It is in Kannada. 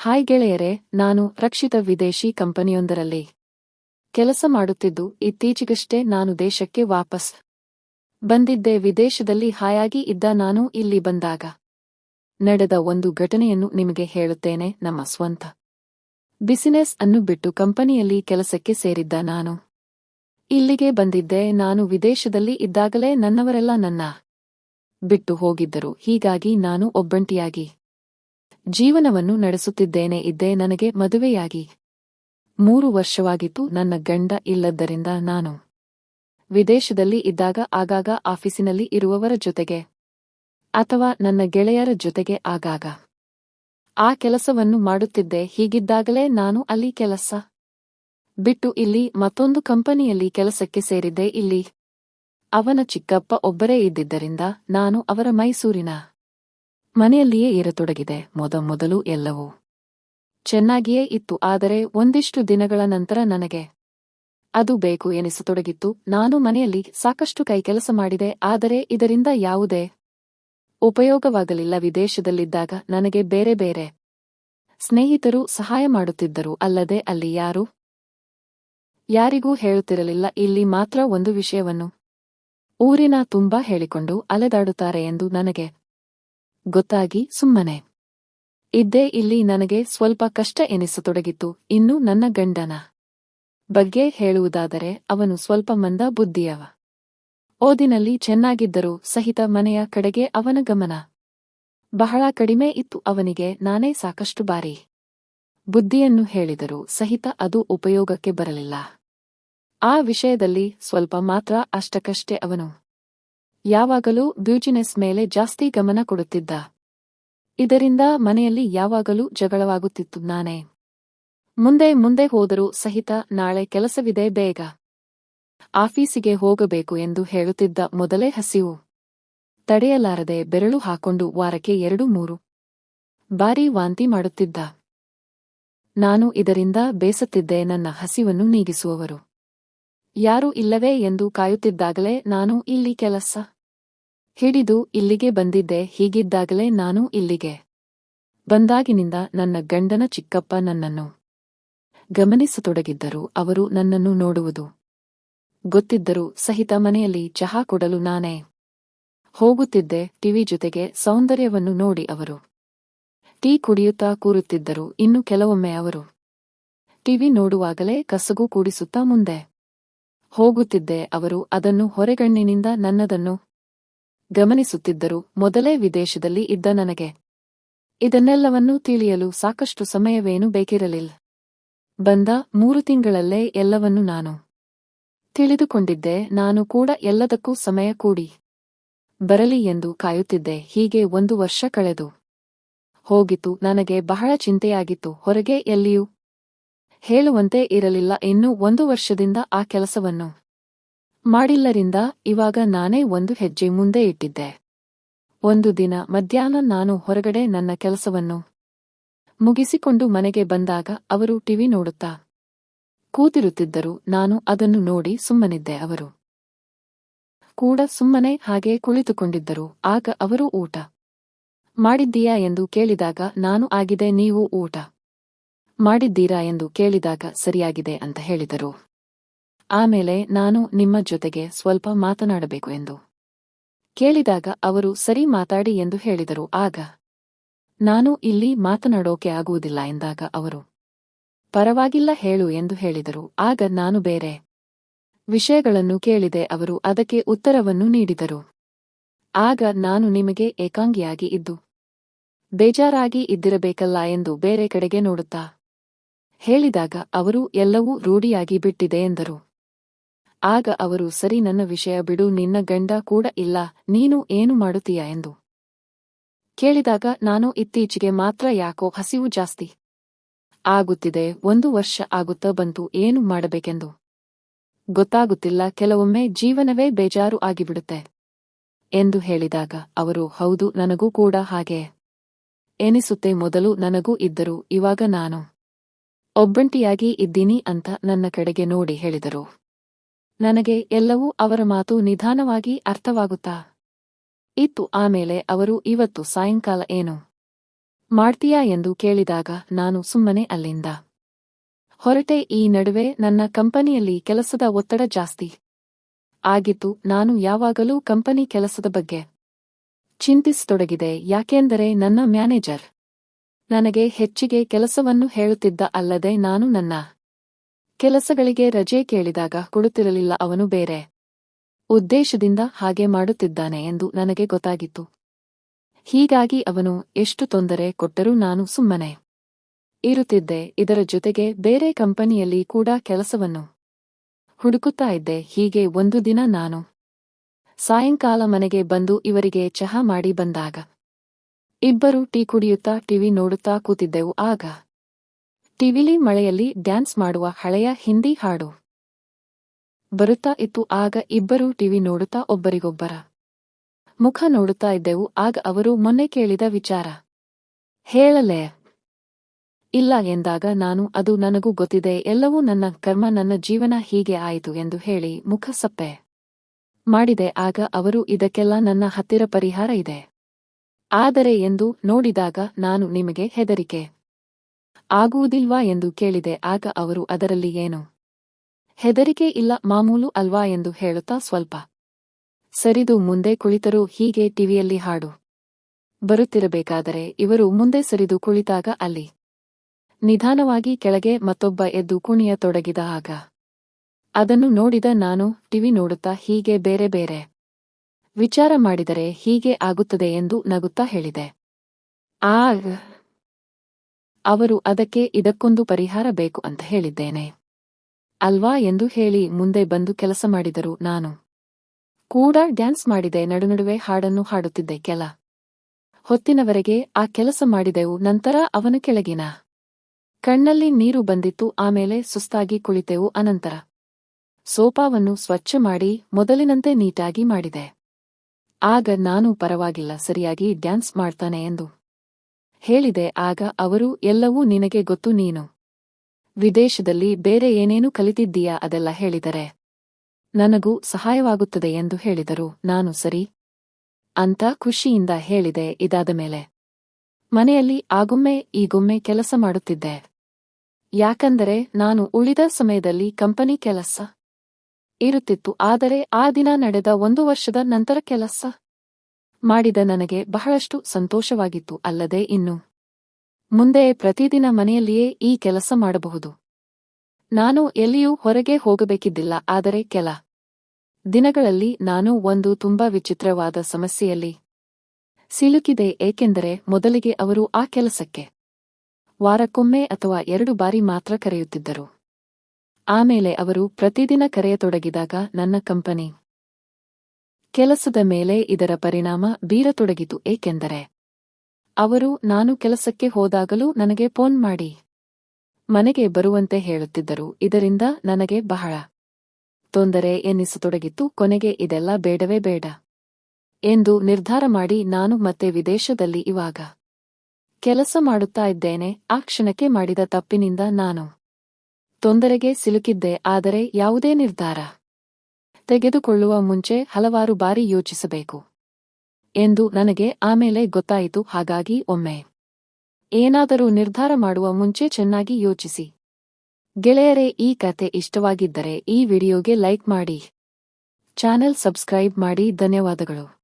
ಹಾಯ್ ಗೆಳೆಯರೆ, ನಾನು ರಕ್ಷಿತ ವಿದೇಶಿ ಕಂಪನಿಯೊಂದರಲ್ಲಿ ಕೆಲಸ ಮಾಡುತ್ತಿದ್ದು ಇತ್ತೀಚೆಗಷ್ಟೇ ನಾನು ದೇಶಕ್ಕೆ ವಾಪಸ್ ಬಂದಿದ್ದೆ. ವಿದೇಶದಲ್ಲಿ ಹಾಯಾಗಿ ಇದ್ದ ನಾನು ಇಲ್ಲಿ ಬಂದಾಗ ನಡೆದ ಒಂದು ಘಟನೆಯನ್ನು ನಿಮಗೆ ಹೇಳುತ್ತೇನೆ. ನಮ್ಮ ಸ್ವಂತ ಬಿಸಿನೆಸ್ ಅನ್ನು ಬಿಟ್ಟು ಕಂಪನಿಯಲ್ಲಿ ಕೆಲಸಕ್ಕೆ ಸೇರಿದ್ದ ನಾನು ಇಲ್ಲಿಗೆ ಬಂದಿದ್ದೆ. ನಾನು ವಿದೇಶದಲ್ಲಿ ಇದ್ದಾಗಲೇ ನನ್ನವರೆಲ್ಲ ನನ್ನ ಬಿಟ್ಟು ಹೋಗಿದ್ದರು. ಹೀಗಾಗಿ ನಾನು ಒಬ್ಬಂಟಿಯಾಗಿ ಜೀವನವನ್ನು ನಡೆಸುತ್ತಿದ್ದೇನೆ, ಇದ್ದೇ ನನಗೆ ಮದುವೆಯಾಗಿ. ಮೂರು ವರ್ಷವಾಗಿತ್ತು, ನನ್ನ ಗಂಡ ಇಲ್ಲದ್ದರಿಂದ ನಾನು ವಿದೇಶದಲ್ಲಿ ಇದ್ದಾಗ, ಆಗಾಗ ಆಫೀಸಿನಲ್ಲಿ ಇರುವವರ ಜೊತೆಗೆ ಅಥವಾ ನನ್ನ ಗೆಳೆಯರ ಜೊತೆಗೆ ಆಗಾಗ. ಆ ಕೆಲಸವನ್ನು ಮಾಡುತ್ತಿದ್ದೆ, ಹೀಗಿದ್ದಾಗಲೇ ನಾನು ಅಲ್ಲಿ ಕೆಲಸ ಬಿಟ್ಟು ಇಲ್ಲಿ ಮತ್ತೊಂದು ಕಂಪನಿಯಲ್ಲಿ ಕೆಲಸಕ್ಕೆ ಸೇರಿದ್ದೆ, ಇಲ್ಲಿ ಅವನ ಚಿಕ್ಕಪ್ಪ ಒಬ್ಬರೇ ಇದ್ದಿದ್ದರಿಂದ ನಾನು ಅವರ ಮೈಸೂರಿನ ಮನೆಯಲ್ಲಿಯೇ ಇರತೊಡಗಿದೆ. ಮೊದಮೊದಲು ಎಲ್ಲವೂ ಚೆನ್ನಾಗಿಯೇ ಇತ್ತು. ಆದರೆ ಒಂದಿಷ್ಟು ದಿನಗಳ ನಂತರ ನನಗೆ ಅದು ಬೇಕು ಎನಿಸತೊಡಗಿತ್ತು. ನಾನು ಮನೆಯಲ್ಲಿ ಸಾಕಷ್ಟು ಕೈಕೆಲಸ ಮಾಡಿದೆ. ಆದರೆ ಇದರಿಂದ ಯಾವುದೇ ಉಪಯೋಗವಾಗಲಿಲ್ಲ. ವಿದೇಶದಲ್ಲಿದ್ದಾಗ ನನಗೆ ಬೇರೆ ಬೇರೆ ಸ್ನೇಹಿತರು ಸಹಾಯ ಮಾಡುತ್ತಿದ್ದರು. ಅಲ್ಲದೆ ಅಲ್ಲಿ ಯಾರು ಯಾರಿಗೂ ಹೇಳುತ್ತಿರಲಿಲ್ಲ. ಇಲ್ಲಿ ಮಾತ್ರ ಒಂದು ವಿಷಯವನ್ನು ಊರಿನ ತುಂಬಾ ಹೇಳಿಕೊಂಡು ಅಲೆದಾಡುತ್ತಾರೆ ಎಂದು ನನಗೆ ಗೊತ್ತಾಗಿ ಸುಮ್ಮನೆ. ಇದ್ದೇ ಇಲ್ಲಿ ನನಗೆ ಸ್ವಲ್ಪ ಕಷ್ಟ ಎನಿಸತೊಡಗಿತು, ಇನ್ನು ನನ್ನ ಗಂಡನ ಬಗ್ಗೆ ಹೇಳುವುದಾದರೆ ಅವನು ಸ್ವಲ್ಪ ಮಂದ ಬುದ್ಧಿಯವ. ಓದಿನಲ್ಲಿ ಚೆನ್ನಾಗಿದ್ದರೂ ಸಹಿತ ಮನೆಯ ಕಡೆಗೆ ಅವನ ಗಮನ ಬಹಳ ಕಡಿಮೆ ಇತ್ತು, ಅವನಿಗೆ ನಾನೇ ಸಾಕಷ್ಟು ಬಾರಿ ಬುದ್ಧಿಯನ್ನು ಹೇಳಿದರೂ ಸಹಿತ ಅದು ಉಪಯೋಗಕ್ಕೆ ಬರಲಿಲ್ಲ. ಆ ವಿಷಯದಲ್ಲಿ ಸ್ವಲ್ಪ ಮಾತ್ರ ಅಷ್ಟಕ್ಕಷ್ಟೇ ಅವನು ಯಾವಾಗಲೂ ಬ್ಯೂಜಿನೆಸ್ ಮೇಲೆ ಜಾಸ್ತಿ ಗಮನ ಕೊಡುತ್ತಿದ್ದ. ಇದರಿಂದ ಮನೆಯಲ್ಲಿ ಯಾವಾಗಲೂ ಜಗಳವಾಗುತ್ತಿತ್ತು ನಾನೇ. ಮುಂದೆ ಮುಂದೆ ಹೋದರೂ ಸಹಿತ ನಾಳೆ ಕೆಲಸವಿದೆ ಬೇಗ. ಆಫೀಸಿಗೆ ಹೋಗಬೇಕು ಎಂದು ಹೇಳುತ್ತಿದ್ದ ಮೊದಲೇ ಹಸಿವು. ತಡೆಯಲಾರದೆ ಬೆರಳು ಹಾಕೊಂಡು ವಾರಕ್ಕೆ ಎರಡು ಮೂರು ಬಾರಿ ವಾಂತಿ ಮಾಡುತ್ತಿದ್ದ. ನಾನು ಇದರಿಂದ ಬೇಸತ್ತಿದ್ದೆ ನನ್ನ ಹಸಿವನ್ನು ನೀಗಿಸುವವರು. ಯಾರೂ ಇಲ್ಲವೇ ಎಂದು ಕಾಯುತ್ತಿದ್ದಾಗಲೇ ನಾನು ಇಲ್ಲಿ ಕೆಲಸ ಹಿಡಿದು ಇಲ್ಲಿಗೆ ಬಂದಿದ್ದೆ, ಹೀಗಿದ್ದಾಗಲೇ ನಾನು ಇಲ್ಲಿಗೆ ಬಂದಾಗಿನಿಂದ ನನ್ನ ಗಂಡನ ಚಿಕ್ಕಪ್ಪ ನನ್ನನ್ನು ಗಮನಿಸತೊಡಗಿದ್ದರು, ಅವರು ನನ್ನನ್ನು ನೋಡುವುದು ಗೊತ್ತಿದ್ದರೂ, ಸಹಿತ ಮನೆಯಲ್ಲಿ ಚಹಾ ಕೊಡಲು ನಾನೇ ಹೋಗುತ್ತಿದ್ದೆ, ಟಿವಿ ಜೊತೆಗೆ ಸೌಂದರ್ಯವನ್ನು ನೋಡಿ ಅವರು ಟೀ ಕುಡಿಯುತ್ತಾ ಕೂರುತ್ತಿದ್ದರು, ಇನ್ನು ಕೆಲವೊಮ್ಮೆ ಅವರು ಟಿವಿ ನೋಡುವಾಗಲೇ ಕಸಗು ಕೂಡಿಸುತ್ತಾ ಮುಂದೆ ಹೋಗುತ್ತಿದ್ದೆ, ಅವರು ಅದನ್ನು ಹೊರೆಗಣ್ಣಿನಿಂದ ನನ್ನದನ್ನು ಗಮನಿಸುತ್ತಿದ್ದರು ಮೊದಲೇ ವಿದೇಶದಲ್ಲಿ ಇದ್ದ ನನಗೆ. ಇದನ್ನೆಲ್ಲವನ್ನೂ ತಿಳಿಯಲು ಸಾಕಷ್ಟು ಸಮಯವೇನು ಬೇಕಿರಲಿಲ್ಲ. ಬಂದ ಮೂರು ತಿಂಗಳಲ್ಲೇ ಎಲ್ಲವನ್ನೂ ನಾನು ತಿಳಿದುಕೊಂಡಿದ್ದೆ, ನಾನು ಕೂಡ ಎಲ್ಲದಕ್ಕೂ ಸಮಯ ಕೂಡಿ ಬರಲಿ ಎಂದು ಕಾಯುತ್ತಿದ್ದೆ, ಹೀಗೆ ಒಂದು ವರ್ಷ ಕಳೆದು ಹೋಗಿತು ನನಗೆ ಬಹಳ ಚಿಂತೆಯಾಗಿತ್ತು, ಹೊರಗೆ ಎಲ್ಲಿಯೂ ಹೇಳುವಂತೆ ಇರಲಿಲ್ಲ, ಇನ್ನೂ ಒಂದು ವರ್ಷದಿಂದ ಆ ಕೆಲಸವನ್ನು ಮಾಡಿಲ್ಲರಿಂದ ಇವಾಗ ನಾನೇ ಒಂದು ಹೆಜ್ಜೆ ಮುಂದೆ ಇಟ್ಟಿದ್ದೆ. ಒಂದು ದಿನ ಮಧ್ಯಾಹ್ನ ನಾನು ಹೊರಗಡೆ ನನ್ನ ಕೆಲಸವನ್ನು ಮುಗಿಸಿಕೊಂಡು ಮನೆಗೆ ಬಂದಾಗ ಅವರು ಟಿವಿ ನೋಡುತ್ತಾ ಕೂತಿರುತ್ತಿದ್ದರು. ನಾನು ಅದನ್ನು ನೋಡಿ ಸುಮ್ಮನಿದ್ದೆ. ಅವರು ಕೂಡ ಸುಮ್ಮನೆ ಹಾಗೆ ಕುಳಿತುಕೊಂಡಿದ್ದರು. ಆಗ ಅವರು ಊಟ ಮಾಡಿದ್ದೀಯಾ ಎಂದು ಕೇಳಿದಾಗ, ನಾನು ಆಗಿದೆ, ನೀವು ಊಟ ಮಾಡಿದ್ದೀರಾ ಎಂದು ಕೇಳಿದಾಗ, ಸರಿಯಾಗಿದೆ ಅಂತ ಹೇಳಿದರು. ಆಮೇಲೆ ನಾನು ನಿಮ್ಮ ಜೊತೆಗೆ ಸ್ವಲ್ಪ ಮಾತನಾಡಬೇಕು ಎಂದು. ಕೇಳಿದಾಗ ಅವರು ಸರಿ ಮಾತಾಡಿ ಎಂದು ಹೇಳಿದರು. ಆಗ ನಾನು ಇಲ್ಲಿ ಮಾತನಾಡೋಕೆ ಆಗುವುದಿಲ್ಲ ಎಂದಾಗ ಅವರು, ಪರವಾಗಿಲ್ಲ ಹೇಳು ಎಂದು ಹೇಳಿದರು. ಆಗ ನಾನು ಬೇರೆ ವಿಷಯಗಳನ್ನು ಕೇಳಿದೆ. ಅವರು ಅದಕ್ಕೆ ಉತ್ತರವನ್ನು ನೀಡಿದರು. ಆಗ ನಾನು ನಿಮಗೆ ಏಕಾಂಗಿಯಾಗಿ ಇದ್ದು, ಬೇಜಾರಾಗಿ ಇದ್ದಿರಬೇಕಲ್ಲ ಎಂದು ಬೇರೆ ಕಡೆಗೆ ನೋಡುತ್ತಾ ಹೇಳಿದಾಗ ಅವರು ಎಲ್ಲವೂ ರೂಢಿಯಾಗಿ ಬಿಟ್ಟಿದೆ ಎಂದರು. ಆಗ ಅವರು, ಸರಿ, ನನ್ನ ವಿಷಯ ಬಿಡು, ನಿನ್ನ ಗಂಡ ಕೂಡ ಇಲ್ಲ, ನೀನು ಏನು ಮಾಡುತ್ತೀಯ? ಎಂದು ಕೇಳಿದಾಗ, ನಾನು ಇತ್ತೀಚೆಗೆ ಮಾತ್ರ ಯಾಕೋ ಹಸಿವು ಜಾಸ್ತಿ ಆಗುತ್ತಿದೆ, ಒಂದು ವರ್ಷ ಆಗುತ್ತಾ ಬಂತು, ಏನು ಮಾಡಬೇಕೆಂದು ಗೊತ್ತಾಗುತ್ತಿಲ್ಲ, ಕೆಲವೊಮ್ಮೆ ಜೀವನವೇ ಬೇಜಾರು ಆಗಿಬಿಡುತ್ತೆ, ಎಂದು ಹೇಳಿದಾಗ, ಅವರು, ಹೌದು, ನನಗೂ ಕೂಡ ಹಾಗೆ ಎನಿಸುತ್ತೆ, ಮೊದಲು ನನಗೂ ಇದ್ದರು, ಇವಾಗ ನಾನು ಒಬ್ಬಂಟಿಯಾಗಿ ಇದ್ದೀನಿ ಅಂತ ನನ್ನ ಕಡೆಗೆ ನೋಡಿ, ಹೇಳಿದರು. ನನಗೆ ಎಲ್ಲವೂ ಅವರ ಮಾತು ನಿಧಾನವಾಗಿ ಅರ್ಥವಾಗುತ್ತಾ? ಇತ್ತು ಆಮೇಲೆ ಅವರು, ಇವತ್ತು ಸಾಯಂಕಾಲ ಏನು? ಮಾಡ್ತೀಯಾ? ಎಂದು ಕೇಳಿದಾಗ ನಾನು ಸುಮ್ಮನೆ ಅಲ್ಲಿಂದ. ಹೊರಟೆ, ಈ ನಡುವೆ ನನ್ನ ಕಂಪನಿಯಲ್ಲಿ ಕೆಲಸದ ಒತ್ತಡ ಜಾಸ್ತಿ. ಆಗಿತ್ತು, ನಾನು ಯಾವಾಗಲೂ ಕಂಪನಿ ಕೆಲಸದ ಬಗ್ಗೆ ಚಿಂತಿಸತೊಡಗಿದೆ, ಯಾಕೆಂದರೆ ನನ್ನ ಮ್ಯಾನೇಜರ್ ನನಗೆ ಹೆಚ್ಚಿಗೆ ಕೆಲಸವನ್ನು ಹೇಳುತ್ತಿದ್ದ ಅಲ್ಲದೆ ನಾನು ನನ್ನ ಕೆಲಸಗಳಿಗೆ ರಜೆ ಕೇಳಿದಾಗ ಕೊಡುತ್ತಿರಲಿಲ್ಲ ಅವನು ಬೇರೆ. ಉದ್ದೇಶದಿಂದ ಹಾಗೆ ಮಾಡುತ್ತಿದ್ದಾನೆ ಎಂದು ನನಗೆ ಗೊತ್ತಾಗಿತ್ತು. ಹೀಗಾಗಿ ಅವನು ಎಷ್ಟು ತೊಂದರೆ ಕೊಟ್ಟರೂ ನಾನು ಸುಮ್ಮನೆ ಇರುತ್ತಿದ್ದೆ. ಇದರ ಜೊತೆಗೆ ಬೇರೆ ಕಂಪನಿಯಲ್ಲಿ ಕೂಡ ಕೆಲಸವನ್ನು ಹುಡುಕುತ್ತಾ ಇದ್ದೆ. ಹೀಗೆ ಒಂದು ದಿನ ನಾನು ಸಾಯಂಕಾಲ ಮನೆಗೆ ಬಂದು ಇವರಿಗೆ ಚಹಾ ಮಾಡಿ ಬಂದಾಗ ಇಬ್ಬರು ಟೀ ಕುಡಿಯುತ್ತಾ ಟಿವಿ ನೋಡುತ್ತಾ ಕೂತಿದ್ದೆವು. ಆಗ ಟಿವಿಲಿ ಮಳೆಯಲ್ಲಿ ಡ್ಯಾನ್ಸ್ ಮಾಡುವ ಹಳೆಯ ಹಿಂದಿ ಹಾಡು. ಬರುತ್ತಾ ಇತ್ತು ಆಗ ಇಬ್ಬರೂ ಟಿವಿ ನೋಡುತ್ತಾ ಒಬ್ಬರಿಗೊಬ್ಬರ. ಮುಖ ನೋಡುತ್ತಾ ಇದ್ದೆವು ಆಗ ಅವರು ಮೊನ್ನೆ ಕೇಳಿದ ವಿಚಾರ. ಹೇಳಲೇ. ಇಲ್ಲ ಎಂದಾಗ ನಾನು ಅದು ನನಗೂ ಗೊತ್ತಿದೆ ಎಲ್ಲವೂ ನನ್ನ ಕರ್ಮ ನನ್ನ ಜೀವನ ಹೀಗೆ ಆಯಿತು ಎಂದು ಹೇಳಿ ಮುಖ ಸಪ್ಪೆ. ಮಾಡಿದೆ ಆಗ ಅವರು ಇದಕ್ಕೆಲ್ಲ ನನ್ನ ಹತ್ತಿರ ಪರಿಹಾರ ಇದೆ. ಆದರೆ ಎಂದು ನೋಡಿದಾಗ ನಾನು ನಿಮಗೆ ಹೆದರಿಕೆ. ಆಗುವುದಿಲ್ವಾ ಎಂದು ಕೇಳಿದೆ, ಆಗ ಅವರು, ಅದರಲ್ಲಿ ಏನು? ಹೆದರಿಕೆ ಇಲ್ಲ, ಮಾಮೂಲು ಅಲ್ವಾ ಎಂದು ಹೇಳುತ್ತಾ ಸ್ವಲ್ಪ ಸರಿದು ಮುಂದೆ ಕುಳಿತರೂ, ಹೀಗೆ ಟಿವಿಯಲ್ಲಿ ಹಾಡು ಬರುತ್ತಿರಬೇಕಾದರೆ ಇವರು ಮುಂದೆ ಸರಿದು ಕುಳಿತಾಗ ಅಲ್ಲಿ ನಿಧಾನವಾಗಿ ಕೆಳಗೆ ಮತ್ತೊಬ್ಬ ಎದ್ದು ಕುಣಿಯ ತೊಡಗಿದ ಆಗ ಅದನ್ನು ನೋಡಿದ ನಾನು, ಟಿವಿ ನೋಡುತ್ತಾ ಹೀಗೆ ಬೇರೆ ಬೇರೆ ವಿಚಾರ ಮಾಡಿದರೆ ಹೀಗೆ ಆಗುತ್ತದೆ ಎಂದು ನಗುತ್ತಾ ಹೇಳಿದೆ. ಆಗ ಅವರು ಅದಕ್ಕೆ ಇದಕ್ಕೊಂದು ಪರಿಹಾರ ಬೇಕು ಅಂತ ಹೇಳಿದ್ದೇನೆ. ಅಲ್ವಾ ಎಂದು ಹೇಳಿ ಮುಂದೆ ಬಂದು ಕೆಲಸ ಮಾಡಿದರು ನಾನು. ಕೂಡ ಡ್ಯಾನ್ಸ್ ಮಾಡಿದೆ, ನಡುನಡುವೆ ಹಾಡನ್ನು ಹಾಡುತ್ತಿದ್ದೆ ಕೆಲ ಹೊತ್ತಿನವರೆಗೆ ಆ ಕೆಲಸ ಮಾಡಿದೆವು, ನಂತರ ಅವನ ಕೆಳಗಿನ ಕಣ್ಣಲ್ಲಿ ನೀರು ಬಂದಿತ್ತು, ಆಮೇಲೆ ಸುಸ್ತಾಗಿ ಕುಳಿತೆವು, ಅನಂತರ ಸೋಪಾವನ್ನು ಸ್ವಚ್ಛ ಮಾಡಿ ಮೊದಲಿನಂತೆ ನೀಟಾಗಿ ಮಾಡಿದೆ. ಆಗ ನಾನು ಪರವಾಗಿಲ್ಲ, ಸರಿಯಾಗಿ ಡ್ಯಾನ್ಸ್ ಮಾಡ್ತಾನೆ ಎಂದು ಹೇಳಿದೆ, ಆಗ ಅವರು, ಎಲ್ಲವೂ ನಿನಗೆ ಗೊತ್ತು ನೀನು. ವಿದೇಶದಲ್ಲಿ ಬೇರೆ ಏನೇನು ಕಲಿತಿದ್ದೀಯಾ ಅದೆಲ್ಲ ಹೇಳಿದರೆ. ನನಗೂ ಸಹಾಯವಾಗುತ್ತದೆ ಎಂದು ಹೇಳಿದರು. ನಾನು ಸರಿ? ಅಂತ ಖುಷಿಯಿಂದ ಹೇಳಿದೆ, ಇದಾದ ಮೇಲೆ. ಮನೆಯಲ್ಲಿ ಆಗೊಮ್ಮೆ, ಈಗೊಮ್ಮೆ ಕೆಲಸ ಮಾಡುತ್ತಿದ್ದೆ. ಯಾಕಂದರೆ ನಾನು ಉಳಿದ ಸಮಯದಲ್ಲಿ ಕಂಪನಿ ಕೆಲಸ ಇರುತ್ತಿತ್ತು, ಆದರೆ ಆ ದಿನ ನಡೆದ ಒಂದು ವರ್ಷದ ನಂತರ ಕೆಲಸ ಮಾಡಿದ ನನಗೆ ಬಹಳಷ್ಟು ಸಂತೋಷವಾಗಿತ್ತು, ಅಲ್ಲದೆ ಇನ್ನು ಮುಂದೆ ಪ್ರತಿದಿನ ಮನೆಯಲ್ಲಿಯೇ ಈ ಕೆಲಸ ಮಾಡಬಹುದು. ನಾನು ಎಲ್ಲಿಯೂ ಹೊರಗೆ ಹೋಗಬೇಕಿದ್ದಿಲ್ಲ, ಆದರೆ ಕೆಲ ದಿನಗಳಲ್ಲಿ ನಾನು ಒಂದು ತುಂಬಾ ವಿಚಿತ್ರವಾದ ಸಮಸ್ಯೆಯಲ್ಲಿ ಸಿಲುಕಿದೆ, ಏಕೆಂದರೆ ಮೊದಲಿಗೆ ಅವರು ಆ ಕೆಲಸಕ್ಕೆ ವಾರಕ್ಕೊಮ್ಮೆ ಅಥವಾ ಎರಡು ಬಾರಿ ಮಾತ್ರ ಕರೆಯುತ್ತಿದ್ದರು. ಆಮೇಲೆ ಅವರು ಪ್ರತಿದಿನ ಕರೆಯತೊಡಗಿದಾಗ ನನ್ನ ಕಂಪನಿ ಕೆಲಸದ ಮೇಲೆ ಇದರ ಪರಿಣಾಮ ಬೀರತೊಡಗಿತು, ಏಕೆಂದರೆ ಅವರು, ನಾನು ಕೆಲಸಕ್ಕೆ ಹೋದಾಗಲೂ ನನಗೆ ಫೋನ್ ಮಾಡಿ. ಮನೆಗೆ ಬರುವಂತೆ ಹೇಳುತ್ತಿದ್ದರು, ಇದರಿಂದ ನನಗೆ ಬಹಳ ತೊಂದರೆ ಎನ್ನಿಸತೊಡಗಿತ್ತು ಕೊನೆಗೆ ಇದೆಲ್ಲ ಬೇಡವೇ ಬೇಡ ಎಂದು ನಿರ್ಧಾರ ಮಾಡಿ ನಾನು ಮತ್ತೆ ವಿದೇಶದಲ್ಲಿ ಇವಾಗ ಕೆಲಸ ಮಾಡುತ್ತಾ ಇದ್ದೇನೆ, ಆ ಕ್ಷಣಕ್ಕೆ ಮಾಡಿದ ತಪ್ಪಿನಿಂದ ನಾನು ತೊಂದರೆಗೆ ಸಿಲುಕಿದ್ದೆ, ಆದರೆ ಯಾವುದೇ ನಿರ್ಧಾರ ತೆಗೆದುಕೊಳ್ಳುವ ಮುಂಚೆ ಹಲವಾರು ಬಾರಿ ಯೋಚಿಸಬೇಕು. ಎಂದು ನನಗೆ ಆಮೇಲೆ ಗೊತ್ತಾಯಿತು, ಹಾಗಾಗಿ ಒಮ್ಮೆ. ಏನಾದರೂ ನಿರ್ಧಾರ ಮಾಡುವ ಮುಂಚೆ ಚೆನ್ನಾಗಿ ಯೋಚಿಸಿ. ಗೆಳೆಯರೇ, ಈ ಕತೆ ಇಷ್ಟವಾಗಿದ್ದರೆ ಈ ವಿಡಿಯೋಗೆ ಲೈಕ್ ಮಾಡಿ. ಚಾನೆಲ್ ಸಬ್ಸ್ಕ್ರೈಬ್ ಮಾಡಿ, ಧನ್ಯವಾದಗಳು.